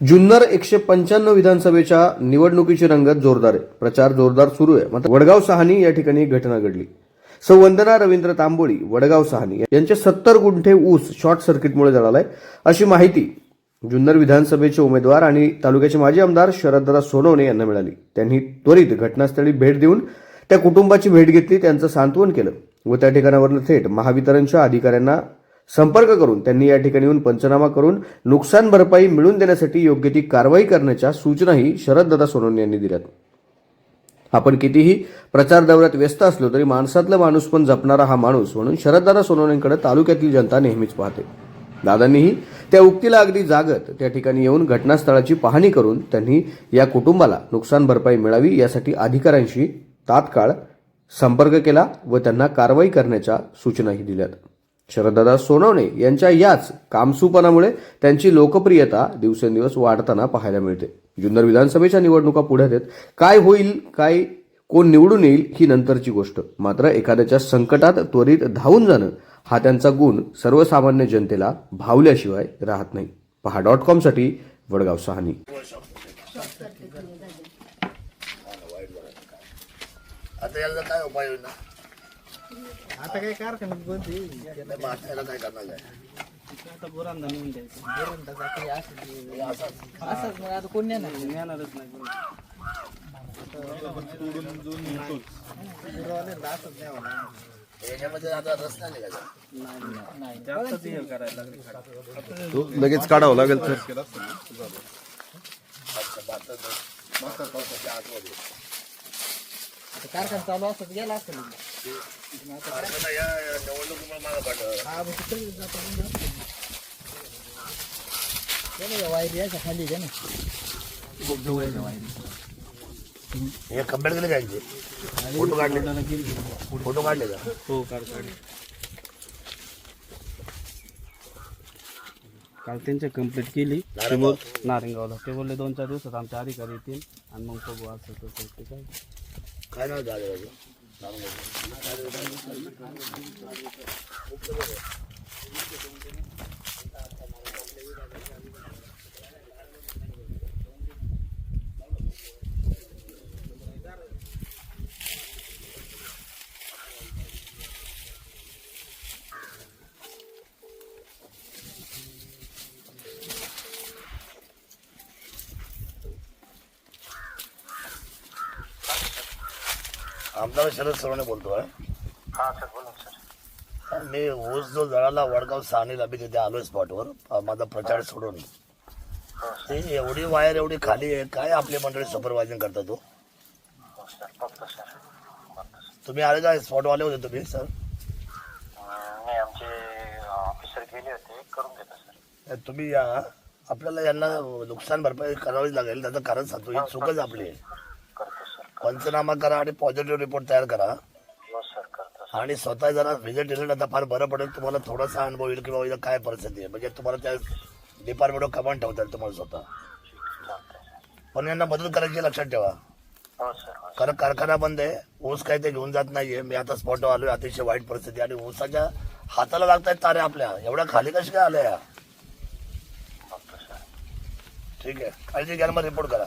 जुन्नर एकशे पंच्याण्णव विधानसभेच्या निवडणुकीची रंगत जोरदार आहे. प्रचार जोरदार सुरू आहे. मात्र वडगाव सहानी या ठिकाणी घटना घडली. सौ वंदना रवींद्र तांबोळी वडगाव सहानी यांचे सत्तर गुंठे ऊस शॉर्ट सर्किटमुळे जळालाय अशी माहिती जुन्नर विधानसभेचे उमेदवार आणि तालुक्याचे माजी आमदार शरददादा सोनवणे यांना मिळाली. त्यांनी त्वरित घटनास्थळी भेट देऊन त्या कुटुंबाची भेट घेतली. त्यांचं सांत्वन केलं व त्या ठिकाणावरनं थेट महावितरणच्या अधिकाऱ्यांना संपर्क करून त्यांनी या ठिकाणी येऊन पंचनामा करून नुकसान भरपाई मिळवून देण्यासाठी योग्य ती कारवाई करण्याच्या सूचनाही शरददादा सोनवणे यांनी दिल्यात. आपण कितीही प्रचार दौऱ्यात व्यस्त असलो तरी माणसातला माणूस पण जपणारा हा माणूस म्हणून शरददादा सोनवणेंकडे तालुक्यातील जनता नेहमीच पाहते. दादांनीही त्या उक्तीला अगदी जागत त्या ठिकाणी येऊन घटनास्थळाची पाहणी करून त्यांनी या कुटुंबाला नुकसान भरपाई मिळावी यासाठी अधिकाऱ्यांशी तात्काळ संपर्क केला व त्यांना कारवाई करण्याच्या सूचनाही दिल्यात. शरददादा सोनवणे यांच्या याच कामसूपणामुळे त्यांची लोकप्रियता दिवसेंदिवस वाढताना पाहायला मिळते. जुन्नर विधानसभेच्या निवडणुका पुढे आहेत काय होईल काय कोण निवडून येईल ही नंतरची गोष्ट. मात्र एखाद्याच्या संकटात त्वरित धावून जाणं हा त्यांचा गुण सर्वसामान्य जनतेला भावल्याशिवाय राहत नाही. पहा डॉट कॉमसाठी वडगाव सहानी. आता याला काय उपाय आता काय कारखान्यात बंद आहे. नाही, याला काय करणार आहे? आता बोरांदा नेऊन द्यायचं. बोरांदा जाते असं असंच मग आता कोण नेणार? नेणारच नाही. गुरवाल्यांना असंच लागणार. याच्यामध्ये आता रस नाही निघायचा. नाही जास्तच हे करायला लागले. तो लगेच काढावं लागेल तर. अच्छा बात पावसाच्या आतमध्ये. आता कारखाना चालू असत गेला असेल कारखाना या निवडणुकीमुळे हा मग तिकडे जातो असतं. दे ना या वायरी याच्या खाली दे ना. हे कंप्लेंट केले काय यांचे? फोटो काढले. फोटो काढले का? हो काढ काढ. काल त्यांच्या कंप्लीट केली. ते बोल नारायणगावला. ते बोलले दोन चार दिवसात आमचे अधिकारी येतील आणि मग बघू असं तसं ते काय. काय नाव झालं आमदार शरद सरोने बोलतोय मी ऊस जो जळाला वडगाव सहानीला मी तिथे आलोय स्पॉटवर अ, माझा प्रचार सोडून. ते एवढी वायर एवढी खाली आहे काय आपली मंडळी सुपरवायझिंग करता तो? तुम्ही आले का स्पॉटवाले होते तुम्ही सर? नाही आमचे ऑफिसर गेले होते करून देतो सर. तुम्ही या. आपल्याला यांना नुकसान भरपाई करावीच लागेल त्याचं कारण सांगतो. ही चूकच आपली आहे. सर पंचनामा करा आणि पॉझिटिव्ह रिपोर्ट तयार करा. हो आणि स्वतः जरा व्हिजिट दिलं आता फार बरं पडेल. तुम्हाला थोडासा अनुभव येईल किंवा इथं काय परिस्थिती आहे. म्हणजे तुम्हाला त्या डिपार्टमेंटवर कमांड ठेवता येईल तुम्हाला स्वतः. पण यांना मदत करायची लक्षात ठेवा. हो हो कारण कारखाना बंद आहे. ऊस काही ते घेऊन जात नाहीये. मी आता स्पॉटवर आलोय. अतिशय वाईट परिस्थिती आणि ऊसाच्या हाताला लागतायत तारे आपल्या. एवढ्या खाली कशा काय आल्या या? ठीक आहे. काळजी घ्या मग रिपोर्ट करा.